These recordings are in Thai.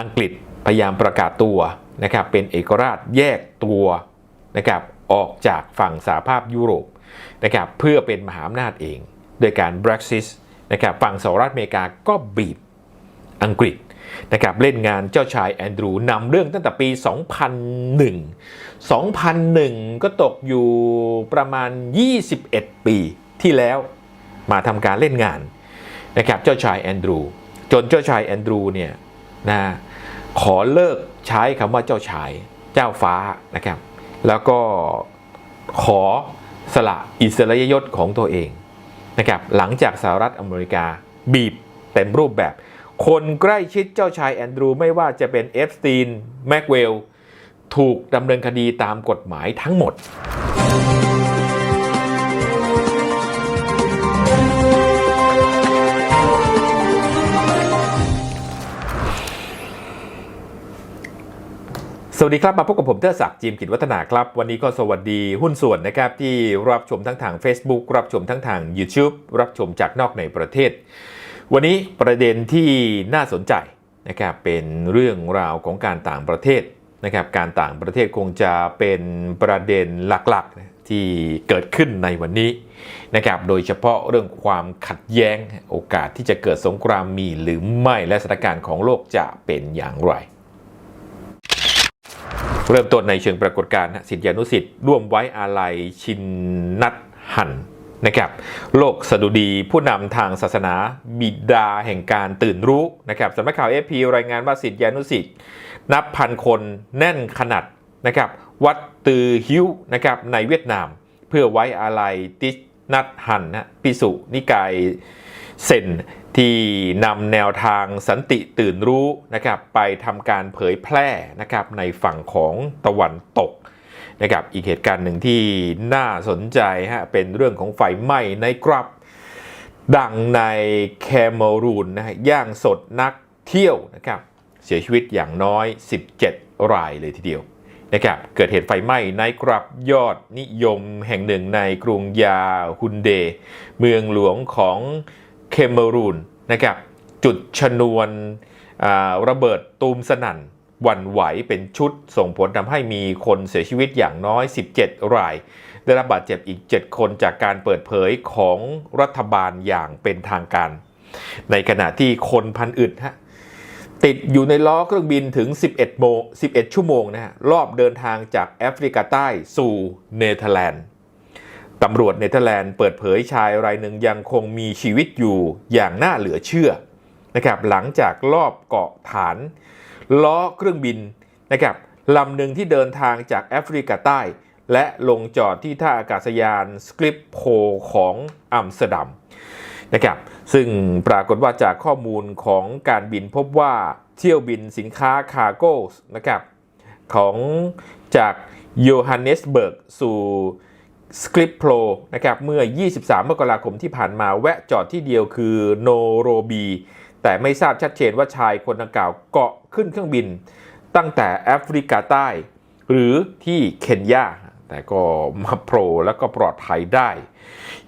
อังกฤษพยายามประกาศตัวนะครับเป็นเอกราชแยกตัวนะครับออกจากฝั่งสหภาพยุโรปนะครับเพื่อเป็นมหาอำนาจเองโดยการ Brexit นะครับฝั่งสหรัฐอเมริกาก็บีบอังกฤษนะครับเล่นงานเจ้าชายแอนดรูนำเรื่องตั้งแต่ปี 2001 2001 ก็ตกอยู่ประมาณ 21 ปีที่แล้วมาทำการเล่นงานนะครับเจ้าชายแอนดรู จนเจ้าชายแอนดรูเนี่ยนะ ขอเลิกใช้คำว่าเจ้าชายเจ้าฟ้านะครับ แล้วก็ขอสละอิสระยศของตัวเองนะครับหลังจากสหรัฐอเมริกาบีบเต็มรูปแบบ คนใกล้ชิดเจ้าชายแอนดรูไม่ว่าจะเป็นเอฟสตีนแม็กเวล ถูกดำเนินคดีตามกฎหมายทั้งหมด สวัสดีครับ มาพบกับผมเทอศักดิ์จิมกิจวัฒนาครับ วันนี้ก็สวัสดีหุ้นส่วนนะครับที่รับชมทั้งทาง Facebook รับชมทั้งทาง YouTube รับชมจากนอกในประเทศ วันนี้ประเด็นที่น่าสนใจนะครับเป็นเรื่องราวของการต่างประเทศนะครับการต่างประเทศคงจะเป็นประเด็นหลักๆที่เกิดขึ้นในวันนี้นะครับโดยเฉพาะเรื่องความขัดแย้งโอกาสที่จะเกิดสงครามมีหรือไม่และสถานการณ์ของโลกจะเป็นอย่างไร เริ่มต้นในเชิงปรากฏการณ์สิทธิานุสิทธิ์ร่วมไว้อาลัยชินนัทหันนะครับโลกสดุดีผู้นำทางศาสนาบิดาแห่งการตื่นรู้นะครับสำนักข่าวเอพีรายงานว่าสิทธิานุสิทธิ์นับพันคนแน่นขนาดนะครับวัดตือฮิวนะครับในเวียดนาม เพื่อไว้อาลัยติชนัทหันนะปิสุนิกาย เซนที่นำแนวทางสันติตื่นรู้นะครับไปทำการเผยแพร่นะครับในฝั่งของตะวันตกนะครับอีกเหตุการณ์หนึ่งที่น่าสนใจฮะเป็นเรื่องของไฟไหม้ในกรับ ดังในแคเมรูนนะฮะย่างสดนักเที่ยวนะครับเสียชีวิตอย่างน้อย 17 รายเลยทีเดียวนะครับเกิดเหตุไฟไหม้ในกรับยอดนิยมแห่งหนึ่งในกรุงยาฮุนเด เมืองหลวงของ เคเมรูนนะครับจุดชนวนระเบิดตูมสนั่นวันไหวเป็นชุดส่งผลทำให้มีคนเสียชีวิตอย่างน้อย 17 ราย ได้รับบาดเจ็บอีก 7 คนจากการเปิดเผยของรัฐบาลอย่างเป็นทางการ ในขณะที่คนพันอึดฮะติดอยู่ในล้อเครื่องบินถึง 11 โมง 11 ชั่วโมงนะฮะรอบเดินทางจากแอฟริกาใต้สู่เนเธอร์แลนด์ ตำรวจเนเธอร์แลนด์เปิดเผยชายรายหนึ่งยังคงมีชีวิตอยู่อย่างน่าเหลือเชื่อนะครับหลังจากรอบเกาะฐาน ล้อเครื่องบินนะครับลำหนึ่งที่เดินทางจากแอฟริกาใต้ และลงจอดที่ท่าอากาศยานสคริปโพของอัมสเตอร์ดัมนะครับซึ่งปรากฏว่าจากข้อมูลของการบินพบว่าเที่ยวบินสินค้าคาร์โก้นะครับของจากโยฮันเนสเบิร์กสู่ สคริปโพนะครับเมื่อ 23 มกราคมที่ผ่านมาแวะจอดที่เดียวคือโนโรบีแต่ไม่ทราบชัดเจนว่าชายคนดังกล่าวเกาะขึ้นเครื่องบิน ตั้งแต่แอฟริกาใต้ หรือที่เคนยาแต่ก็มาโผล่แล้วก็ปลอดภัยได้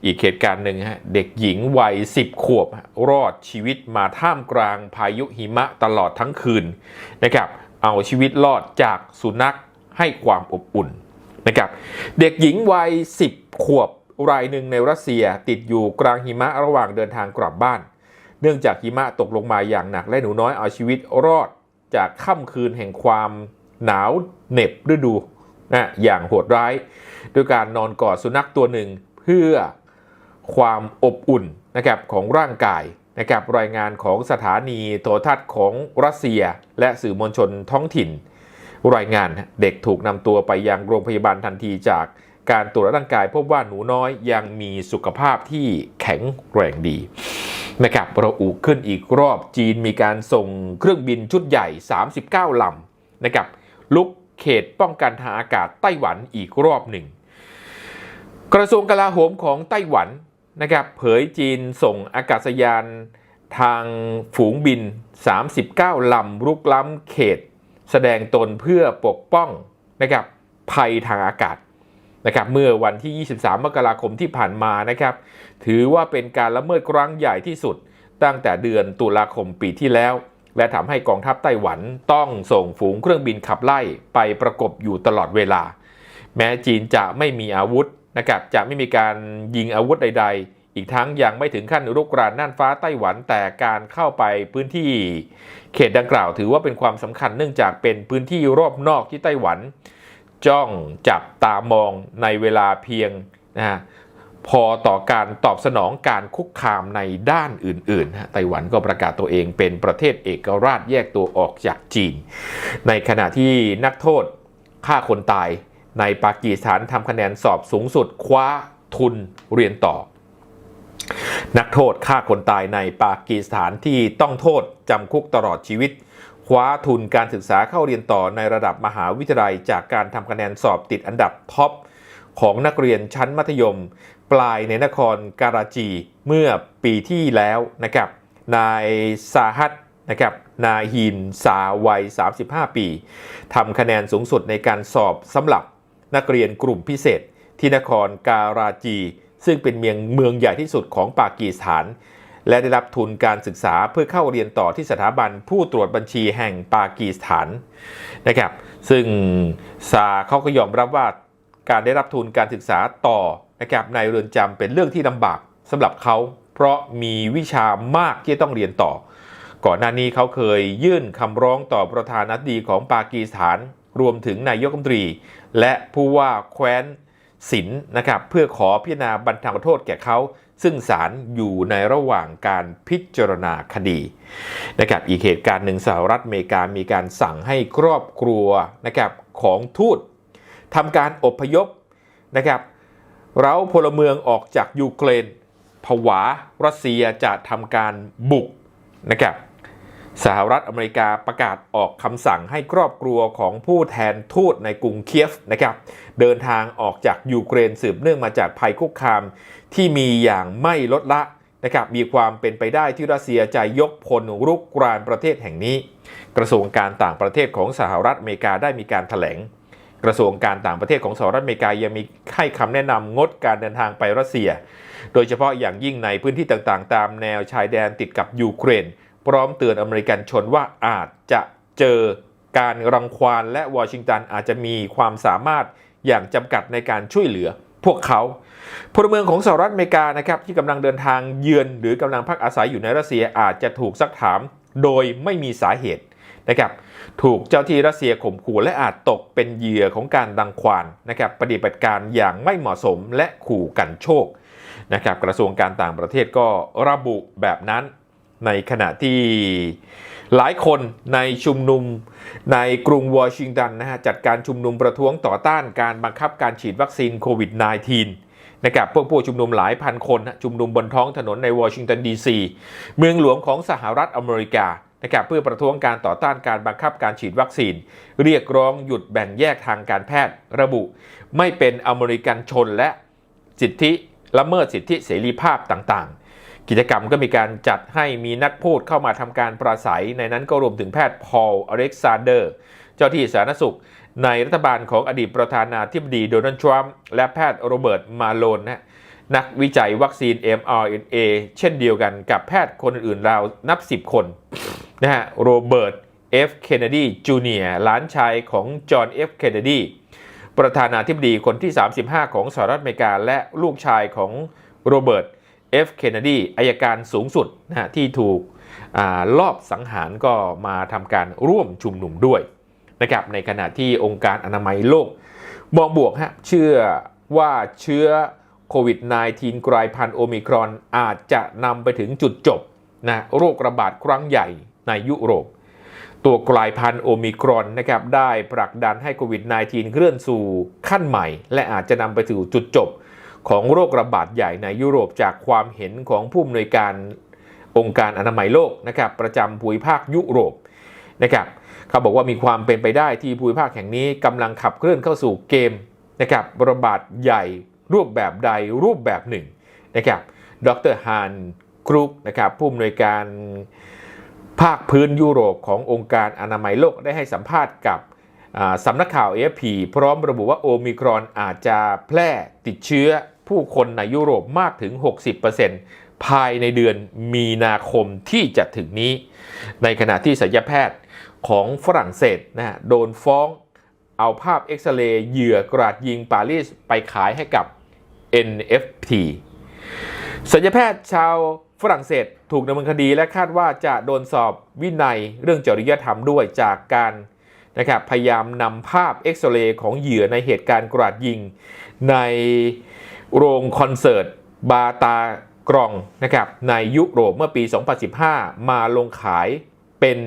อีกเหตุการณ์หนึ่งฮะเด็กหญิงวัย 10 ขวบ รอดชีวิตมาท่ามกลางพายุหิมะตลอดทั้งคืนนะครับเอาชีวิตรอดจากสุนัขให้ความอบอุ่น นะครับเด็กหญิงวัย 10 ขวบรายหนึ่งในรัสเซียติดอยู่กลางหิมะระหว่างเดินทางกลับบ้าน เนื่องจากหิมะตกลงมาอย่างหนักและหนูน้อยเอาชีวิตรอดจากค่ำคืนแห่งความหนาวเหน็บฤดูนะอย่างโหดร้ายโดยการนอนกอดสุนัขตัวหนึ่งเพื่อความอบอุ่นนะครับของร่างกายนะครับรายงานของสถานีโทรทัศน์ของรัสเซียและสื่อมวลชนท้องถิ่น รายงานเด็กถูกนำตัวไปยังโรงพยาบาลทันทีจากการตรวจร่างกายพบว่าหนูน้อยยังมีสุขภาพที่แข็งแรงดีนะครับระอุขึ้นอีกรอบจีนมีการส่งเครื่องบินชุดใหญ่ 39 ลำนะครับลุกเขตป้องกันทางอากาศไต้หวันอีกรอบหนึ่ง กระทรวงกลาโหมของไต้หวันนะครับเผยจีนส่งอากาศยานทางฝูงบิน 39 ลำรุกล้ำเขต แสดงตนเพื่อปกป้องนะครับภัยทางอากาศนะครับเมื่อวันที่ 23 มกราคมที่ผ่านมานะครับถือว่าเป็นการละเมิดครั้งใหญ่ที่สุด ตั้งแต่เดือนตุลาคมปีที่แล้ว และทำให้กองทัพไต้หวันต้องส่งฝูงเครื่องบินขับไล่ไปประกบอยู่ตลอดเวลา แม้จีนจะไม่มีอาวุธนะครับจะไม่มีการยิงอาวุธใด ๆ อีกทั้งยังไม่ถึงขั้นรุกรานน่านฟ้าไต้หวันแต่การเข้าไปพื้นที่เขตดังกล่าวถือว่าเป็นความสำคัญเนื่องจากเป็นพื้นที่รอบนอกที่ไต้หวัน จ้องจับตามองในเวลาเพียงนะฮะพอต่อการตอบสนองการคุกคามในด้านอื่นๆ ไต้หวันก็ประกาศตัวเองเป็นประเทศเอกราชแยกตัวออกจากจีน ในขณะที่นักโทษฆ่าคนตายในปากีสถานทำคะแนนสอบสูงสุดคว้าทุนเรียนต่อ นักโทษฆ่าคนตายในปากีสถานที่ต้องโทษจำคุกตลอดชีวิต คว้าทุนการศึกษาเข้าเรียนต่อในระดับมหาวิทยาลัย จากการทำคะแนนสอบติดอันดับท็อปของนักเรียนชั้นมัธยม ปลายในนครการาจีเมื่อปีที่แล้วนะครับ นายซาฮัดนะครับนาฮินซาวัย 35 ปีทำคะแนนสูงสุดในการสอบสำหรับนักเรียนกลุ่มพิเศษที่นครการาจี ซึ่งเป็นเมืองเมืองใหญ่ที่สุดของปากีสถาน และได้รับทุนการศึกษาเพื่อเข้าเรียนต่อที่สถาบันผู้ตรวจบัญชีแห่งปากีสถานนะครับ ซึ่งซาเขาก็ยอมรับว่าการได้รับทุนการศึกษาต่อนะครับในเรือนจำเป็นเรื่องที่ลำบากสำหรับเขา เพราะมีวิชามากที่ต้องเรียนต่อ ก่อนหน้านี้เขาเคยยื่นคำร้องต่อประธานาธิบดีของปากีสถาน รวมถึงนายกรัฐมนตรี และผู้ว่าแคว้น สินนะครับเพื่อขอพิจารณาบรรเทาโทษแก่เขา ซึ่งศาลอยู่ในระหว่างการพิจารณาคดีนะครับอีกเหตุการณ์หนึ่งสหรัฐอเมริกามีการสั่งให้ครอบครัวนะครับของทูตทำการอพยพนะครับเราพลเมืองออกจากยูเครนผวารัสเซียจะทำการบุกนะครับ สหรัฐอเมริกาประกาศออกคำสั่งให้ครอบครัวของผู้แทนทูตในกรุงเคียฟนะครับเดินทางออกจากยูเครนสืบเนื่องมาจากภัยคุกคาม ที่มีอย่างไม่ลดละนะครับมีความเป็นไปได้ที่รัสเซียจะยกพลรุกรานประเทศแห่งนี้ กระทรวงการต่างประเทศของสหรัฐอเมริกาได้มีการถแถลง กระทรวงการต่างประเทศของสหรัฐอเมริกายังมีให้คำแนะนำงดการเดินทางไปรัสเซีย โดยเฉพาะอย่างยิ่งในพื้นที่ต่างๆ ตามแนวชายแดนติดกับยูเครน พร้อมเตือนอเมริกันชนว่าอาจจะเจอการรังควานและวอชิงตันอาจจะมีความสามารถอย่างจำกัดในการช่วยเหลือพวกเขาพลเมืองของสหรัฐอเมริกานะครับที่กำลังเดินทางเยือน หรือกำลังพักอาศัยอยู่ในรัสเซียอาจจะถูกซักถามโดยไม่มีสาเหตุนะครับถูกเจ้าที่รัสเซียข่มขู่และอาจตกเป็นเหยื่อของการดังควานนะครับปฏิบัติการอย่างไม่เหมาะสมและขู่กันโชคนะครับกระทรวงการต่างประเทศก็ระบุแบบนั้น ในขณะที่หลายคนในชุมนุมในกรุงวอชิงตันนะฮะจัดการชุมนุมประท้วงต่อต้านการบังคับการฉีดวัคซีนโควิด -19 นะครับพวกผู้ชุมนุมหลายพันคนนะชุมนุมบนท้องถนนในวอชิงตันดีซีเมืองหลวงของสหรัฐอเมริกานะครับเพื่อประท้วงการต่อต้านการบังคับการฉีดวัคซีน เรียกร้องหยุดแบ่งแยกทางการแพทย์ระบุ ไม่เป็นอเมริกันชนและสิทธิละเมิดสิทธิเสรีภาพต่างๆ กิจกรรมก็มีการจัดให้มีนักพูดเข้ามาทำการปราศัย ในนั้นก็รวมถึงแพทย์พอลอเล็กซานเดอร์ เจ้าที่สาธารณสุข ในรัฐบาลของอดีตประธานาธิบดีโดนัลด์ทรัมป์และแพทย์โรเบิร์ตมาโลนนะนักวิจัยวัคซีน mRNA เช่นเดียวกันกับแพทย์คนอื่นๆราวนับ 10 คนนะฮะโรเบิร์ต F. เคนเนดีจูเนียร์หลานชายของจอห์น F. เคนเนดีประธานาธิบดีคนที่ 35 ของสหรัฐอเมริกา และลูกชายของโรเบิร์ต F. เคนเนดีอายการสูงสุดนะฮะที่ถูกลอบสังหารก็มาทำการร่วมชุมนุมด้วยนะครับในขณะที่องค์การอนามัยโลกมองบวกฮะเชื่อว่าเชื้อโควิด -19 กลายพันธุ์โอมิครอนอาจจะนำไปถึงจุดจบนะโรคระบาดครั้งใหญ่ในยุโรป ตัวกลายพันธุ์โอมิครอนนะครับได้ผลักดันให้โควิด -19 เคลื่อนสู่ขั้นใหม่ และอาจจะนำไปสู่จุดจบ ของโรคระบาดใหญ่ในยุโรปจากความเห็นของผู้อำนวยการองค์การอนามัยโลกนะครับประจำภูมิภาคยุโรปนะครับเขาบอกว่ามีความเป็นไปได้ที่ภูมิภาคแห่งนี้กำลังขับเคลื่อนเข้าสู่เกมนะครับระบาดใหญ่รูปแบบใดรูปแบบหนึ่งนะครับดรฮานครุกนะครับผู้อำนวยการภาคพื้นยุโรปขององค์การอนามัยโลกได้ให้สัมภาษณ์กับสำนักข่าว AFP พร้อมระบุว่าโอมิครอนอาจจะแพร่ติดเชื้อ ผู้คนในยุโรปมากถึง 60%ภภายในเดือนมีนาคมที่จะถึงนี้ ในขณะที่ศัลยแพทย์ของฝรั่งเศสนะฮะโดนฟ้องเอาภาพเอ็กซเรย์เหยื่อกราดยิงปารีสไปขายให้กับ NFT ศัลยแพทย์ชาวฝรั่งเศสถูกดำเนินคดีและคาดว่าจะโดนสอบวินัยเรื่องจริยธรรมด้วยจากการนะครับพยายามนำภาพเอ็กซเรย์ของเหยื่อในเหตุการณ์กราดยิงใน โรงคอนเสิร์ตบาตากรองนะครับในยุโรปเมื่อปี 2015 มาลงขายเป็น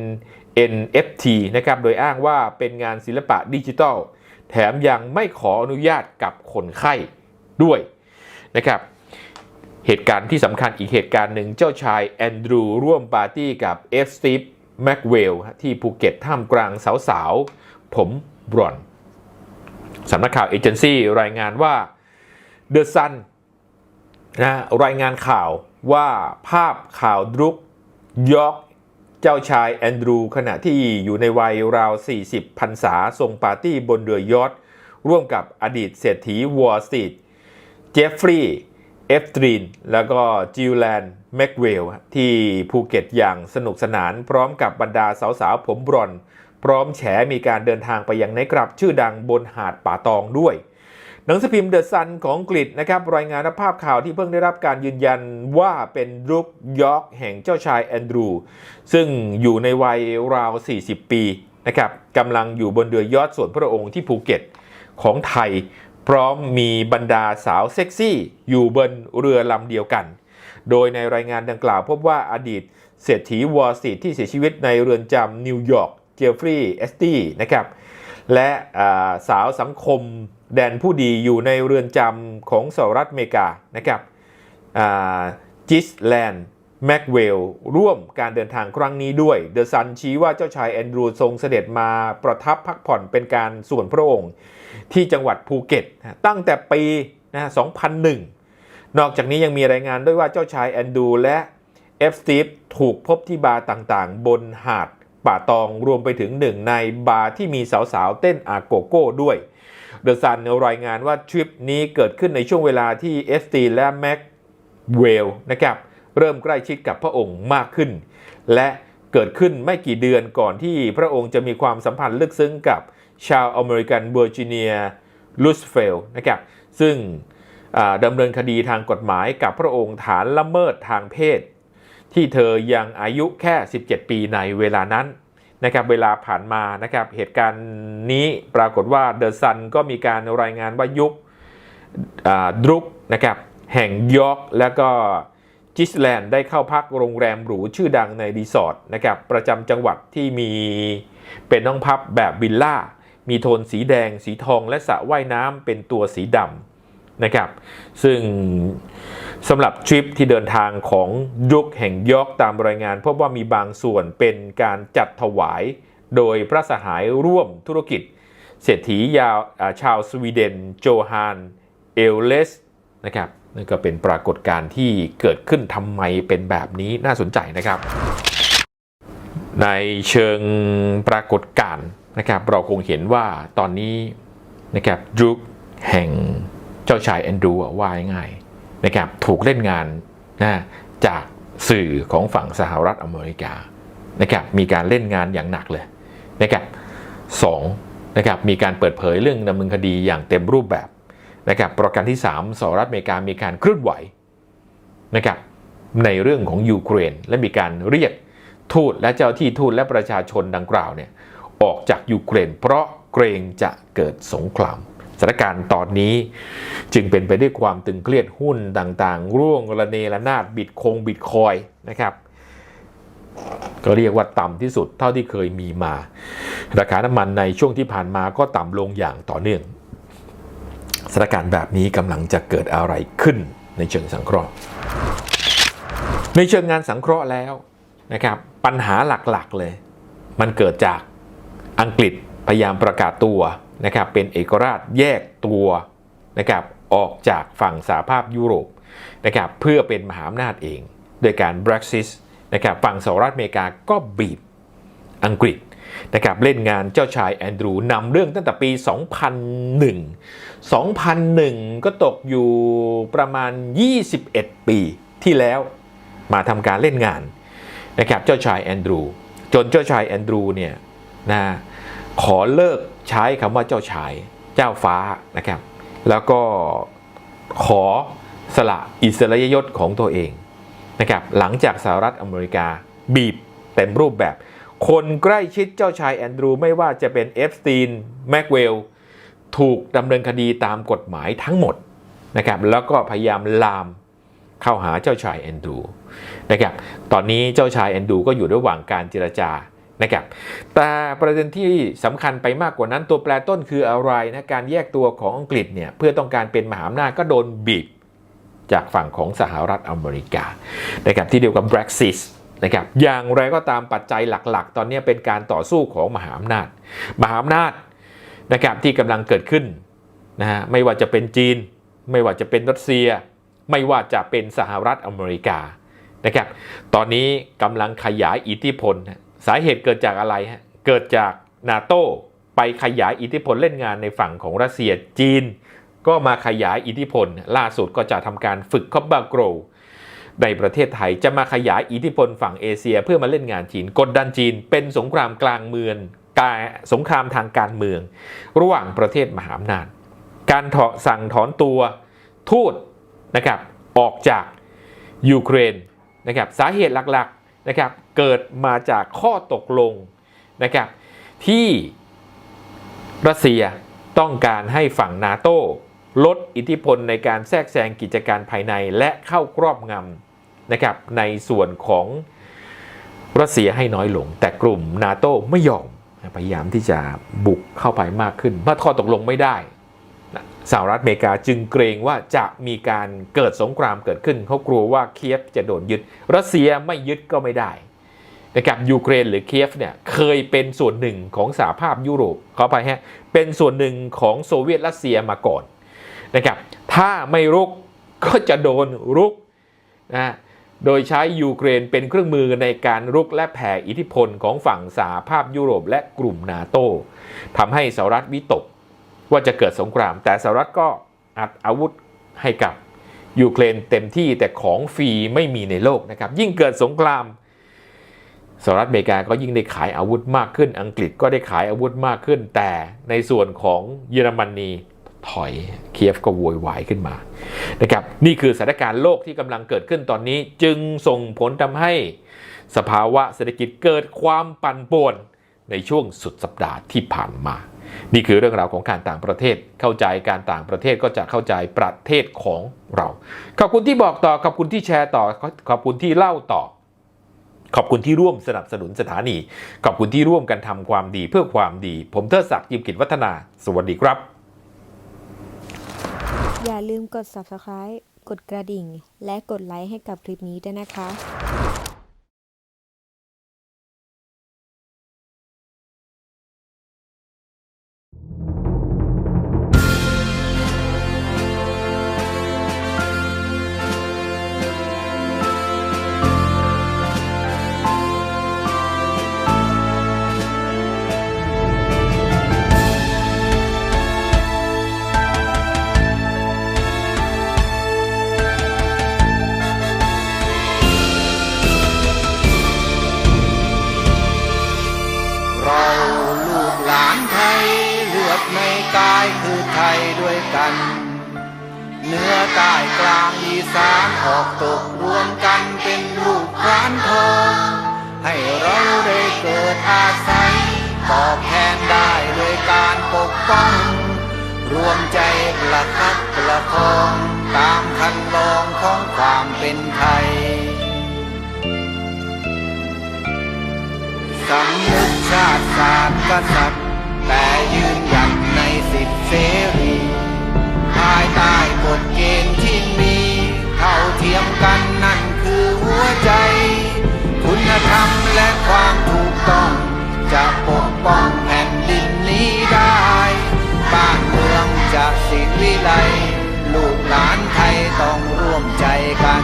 NFT นะครับโดยอ้างว่าเป็นงานศิลปะดิจิทัล แถมยังไม่ขออนุญาตกับคนไข้ด้วยนะครับเหตุการณ์ที่สำคัญอีกเหตุการณ์หนึ่งเจ้าชายแอนดรูร่วมปาร์ตี้กับเอฟสตีฟแม็กเวลที่ภูเก็ตท่ามกลางสาวๆ ผมบรอนสำนักข่าวเอเจนซี่รายงานว่า เดอะซันนะรายงานข่าวว่าภาพข่าวดรุกยอกเจ้าชายแอนดรู ขณะที่อยู่ในวัยราว 40พรรษาทรงปาร์ตี้บนเรือยอทร่วมกับอดีตเศรษฐีวอร์สตรีทเจฟฟรีย์เอฟตรีน แล้วก็จิลแลนด์แม็กเวลที่ภูเก็ตอย่างสนุกสนานพร้อมกับบรรดาสาวๆผมบรอน พร้อมแฉมีการเดินทางไปยังไนท์คลับชื่อดังบนหาดป่าตองด้วย หนังสือพิมพ์เดอะซันของอังกฤษนะครับรายงานภาพข่าวที่เพิ่งได้รับการยืนยันว่าเป็นรุกยอร์กแห่งเจ้าชายแอนดรู ซึ่งอยู่ในวัยราว 40 ปีนะครับกำลังอยู่บนเรือยอทส่วนพระองค์ที่ภูเก็ตของไทย พร้อมมีบรรดาสาวเซ็กซี่อยู่บนเรือลำเดียวกัน โดยในรายงานดังกล่าวพบว่าอดีตเศรษฐีวอลสตรีที่เสียชีวิตในเรือนจำนิวยอร์กเจฟฟรีย์เอสตี้นะครับและาสาวสังคม แดนผู้ดีอยู่ในเรือนจำของสหรัฐอเมริกานะครับจิสแลนด์แม็กเวลร่วมการเดินทางครั้งนี้ด้วยเดอะซันชี้ว่าเจ้าชายแอนดรูทรงเสด็จมาประทับพักผ่อนเป็นการส่วนพระองค์ ที่จังหวัดภูเก็ต ตั้งแต่ปีนะ2001 นอกจากนี้ยังมีรายงานด้วยว่าเจ้าชายแอนดูและเอฟสตีฟถูกพบที่บาร์ต่างๆ บนหาดป่าตองรวมไปถึงหนึ่งในบาร์ที่มีสาวๆ เต้นอาโกโก้ด้วย เดอะซันรายงานว่าทริปนี้เกิดขึ้นในช่วงเวลาที่เอสตีและแม็กเวลนะครับเริ่มใกล้ชิดกับพระองค์มากขึ้น และเกิดขึ้นไม่กี่เดือนก่อนที่พระองค์จะมีความสัมพันธ์ลึกซึ้งกับชาวอเมริกันเวอร์จิเนียลูสเฟลนะครับซึ่งดำเนินคดีทางกฎหมายกับพระองค์ฐานละเมิดทางเพศ ที่เธอยังอายุแค่ 17 ปีในเวลานั้น นะครับเวลาผ่านมานะครับเหตุการณ์นี้ปรากฏว่าเดอะซันก็มีการรายงานว่ายุคดรุกนะครับแห่งยอร์กแล้วก็จิสแลนด์ได้เข้าพักโรงแรมหรูชื่อดังในรีสอร์ทนะครับประจำจังหวัดที่มีเป็นห้องพักแบบวิลล่า มีโทนสีแดง สีทองและสระว่ายน้ำเป็นตัวสีดำ นะครับ ซึ่งสำหรับทริปที่เดินทางของยุคแห่งยอกตามรายงานพบว่ามีบางส่วนเป็นการจัดถวายโดยพระสหายร่วมธุรกิจ เศรษฐียาวชาวสวีเดน โจฮานเอลเลสนะครับนั่นก็เป็นปรากฏการณ์ที่เกิดขึ้นทำไมเป็นแบบนี้น่าสนใจนะครับ ในเชิงปรากฏการณ์นะครับ เราคงเห็นว่าตอนนี้นะครับยุคแห่ง เจ้าชายแอนดรูว่าง่ายนะครับถูกเล่นงานนะจากสื่อของฝั่งสหรัฐอเมริกานะครับมีการเล่นงานอย่างหนักเลยนะครับสองนะครับมีการเปิดเผยเรื่องดำเนินคดีอย่างเต็มรูปแบบนะครับประการที่ 3สหรัฐอเมริกามีการเคลื่อนไหวนะครับในเรื่องของยูเครน และมีการเรียกทูตและเจ้าที่ทูตและประชาชนดังกล่าวเนี่ยออกจากยูเครน เพราะเกรงจะเกิดสงคราม สถานการณ์ตอนนี้ จึงเป็นไปด้วยความตึงเครียดหุ้นต่างๆ ร่วงระเนระนาดบิตคงบิตคอยนะครับ ก็เรียกว่าต่ำที่สุดเท่าที่เคยมีมา ราคาน้ำมันในช่วงที่ผ่านมาก็ต่ำลงอย่างต่อเนื่องสถานการณ์แบบนี้กำลังจะเกิดอะไรขึ้นในเชิงสังเคราะห์ ในเชิงงานสังเคราะห์แล้วนะครับปัญหาหลักๆเลย มันเกิดจากอังกฤษพยายามประกาศตัว นะครับเป็นเอกราชแยกตัวนะครับออกจากฝั่งสหภาพยุโรปนะครับเพื่อเป็นมหาอำนาจเอง โดยการ Brexit นะครับฝั่งสหรัฐอเมริกาก็บีบอังกฤษนะครับเล่นงานเจ้าชายแอนดรูนำเรื่องตั้งแต่ปี 2001 2001 ก็ตกอยู่ประมาณ 21 ปีที่แล้วมาทำการเล่นงานนะครับเจ้าชายแอนดรูจนเจ้าชายแอนดรูเนี่ยนะขอเลิก ใช้คำว่าเจ้าชาย เจ้าฟ้านะครับ แล้วก็ขอสละอิสริยยศของตัวเองนะครับหลังจากสหรัฐอเมริกาบีบเต็มรูปแบบ คนใกล้ชิดเจ้าชายแอนดรูไม่ว่าจะเป็นเอฟสตีนแม็กเวลถูกดำเนินคดีตามกฎหมายทั้งหมดนะครับแล้วก็พยายามลามเข้าหาเจ้าชายแอนดรูนะครับตอนนี้เจ้าชายแอนดรูก็อยู่ระหว่างการเจรจา นะครับแต่ประเด็นที่สำคัญไปมากกว่านั้นตัวแปรต้นคืออะไรนะการแยกตัวของอังกฤษเนี่ยเพื่อต้องการเป็นมหาอำนาจก็โดนบีบจากฝั่งของสหรัฐอเมริกานะครับที่เดียวกับ Brexit นะครับอย่างไรก็ตามปัจจัยหลักๆ ตอนนี้เป็นการต่อสู้ของมหาอำนาจ มหาอำนาจนะครับที่กำลังเกิดขึ้นนะฮะไม่ว่าจะเป็นจีน ไม่ว่าจะเป็นรัสเซีย ไม่ว่าจะเป็นสหรัฐอเมริกานะครับตอนนี้กำลังขยายอิทธิพล สาเหตุเกิดจากอะไรฮะเกิดจากนาโตไปขยายอิทธิพลเล่นงานในฝั่งของรัสเซียจีน ก็มาขยายอิทธิพล ล่าสุดก็จะทำการฝึกคอบบาโกรในประเทศไทยจะมาขยายอิทธิพลฝั่งเอเชียเพื่อมาเล่นงานจีน กดดันจีนเป็นสงครามกลางเมืองการสงครามทางการเมือง ระหว่างประเทศมหาอำนาจ การถอสั่งถอนตัวทูตนะครับออกจากยูเครนนะครับสาเหตุหลักๆ นะครับเกิดมาจากข้อตกลงนะครับที่รัสเซียต้องการให้ฝั่งนาโตลดอิทธิพลในการแทรกแซงกิจการภายในและเข้าครอบงำนะครับในส่วนของรัสเซียให้น้อยลง แต่กลุ่มนาโตไม่ยอมพยายามที่จะบุกเข้าไปมากขึ้นเมื่อข้อตกลงไม่ได้ สหรัฐอเมริกาจึงเกรงว่าจะมีการเกิดสงครามเกิดขึ้นเขากลัวว่าเคียฟจะโดนยึด รัสเซียไม่ยึดก็ไม่ได้นะครับยูเครนหรือเคียฟเนี่ยเคยเป็นส่วนหนึ่งของสหภาพยุโรปเขาไปฮะเป็นส่วนหนึ่งของโซเวียตรัสเซียมาก่อนนะครับถ้าไม่รุกก็จะโดนรุกนะโดยใช้ยูเครนเป็นเครื่องมือในการรุกและแผ่อิทธิพลของฝั่งสหภาพยุโรปและกลุ่มนาโตทำให้สหรัฐวิตก ว่าจะเกิดสงคราม แต่สหรัฐก็อัดอาวุธให้กับยูเครนเต็มที่แต่ของฟรีไม่มีในโลกนะครับ ยิ่งเกิดสงครามสหรัฐอเมริกาก็ยิ่งได้ขายอาวุธมากขึ้น อังกฤษก็ได้ขายอาวุธมากขึ้น แต่ในส่วนของเยอรมนีถอยเคียฟก็โวยวายขึ้นมานะครับนี่คือสถานการณ์โลกที่กำลังเกิดขึ้นตอนนี้ จึงส่งผลทำให้สภาวะเศรษฐกิจเกิดความปั่นป่วน ในช่วงสุดสัปดาห์ที่ผ่านมา นี่คือเรื่องราวของการต่างประเทศ เข้าใจการต่างประเทศก็จะเข้าใจประเทศของเรา ขอบคุณที่บอกต่อ ขอบคุณที่แชร์ต่อ ขอบคุณที่เล่าต่อ ขอบคุณที่ร่วมสนับสนุนสถานี ขอบคุณที่ร่วมกันทำความดีเพื่อความดี ผมเทิดศักดิ์ยิมกิจวัฒนา สวัสดีครับ อย่าลืมกด subscribe กดกระดิ่ง และกดไลค์ให้กับคลิปนี้ด้วยนะคะ ใต้กลางอีสานออกตกรวมกันเป็นลูกร้านทอง ให้เราได้เกิดอาศัย ตอบแทนได้โดยการปกป้อง รวมใจประคับประคอง ตามคันลองของความเป็นไทยสำนึกชาติศาสตร์กษัตริย์แต่ยืนหยัดในสิทธิเสรีภายใต้ ฎเกณฑ์ที่มีเท่าเทียมกันนั่นคือหัวใจ คุณธรรมและความถูกต้อง จะปกป้องแผ่นดินนี้ได้ บ้านเมืองจะสิวิไลลูกหลานไทยต้องร่วมใจกัน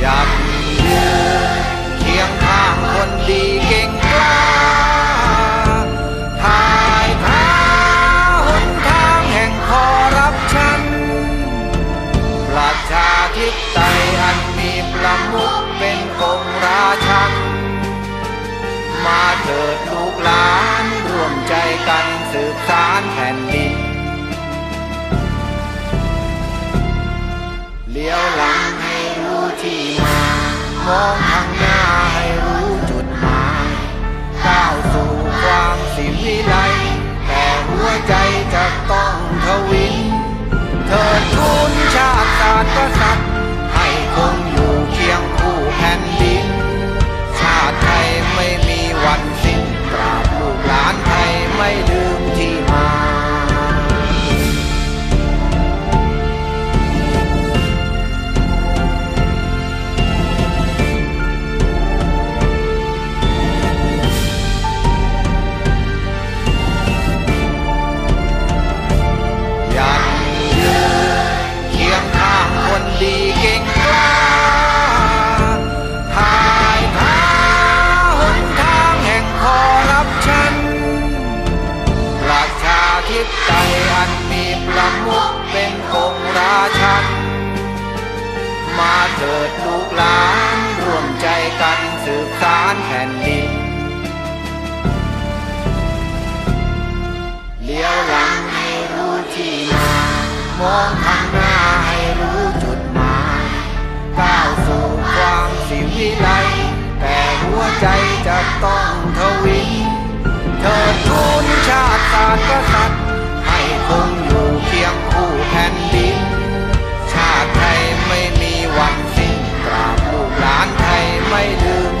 อยากยืนเคียงข้างคนดีเก่งกล้า สืบสารแผ่นดิน เลี้ยวหลังให้รู้ที่มา มองข้างหน้าให้รู้จุดหมายก้าวสู่ความสิวิไลแต่หัวใจจะต้องทวินเถิดทูนชาติศาสตร์กษัตริย์ให้คงอยู่เคียงคู่แผ่นดิน ชาติไทยไม่มีวันสิ้นตราบลูกหลานไทยไม่ลืม น้าให้รู้จดหมายก้าวสู่ความสิวิไลแต่หัวใจจะต้องทวินเธอทูนชาติศาสัตย์ให้คงอยู่เคียงคู่แผ่นดิน ชาไทยไม่มีวันสิ้นตราบลูกหลานไทยไม่ลืม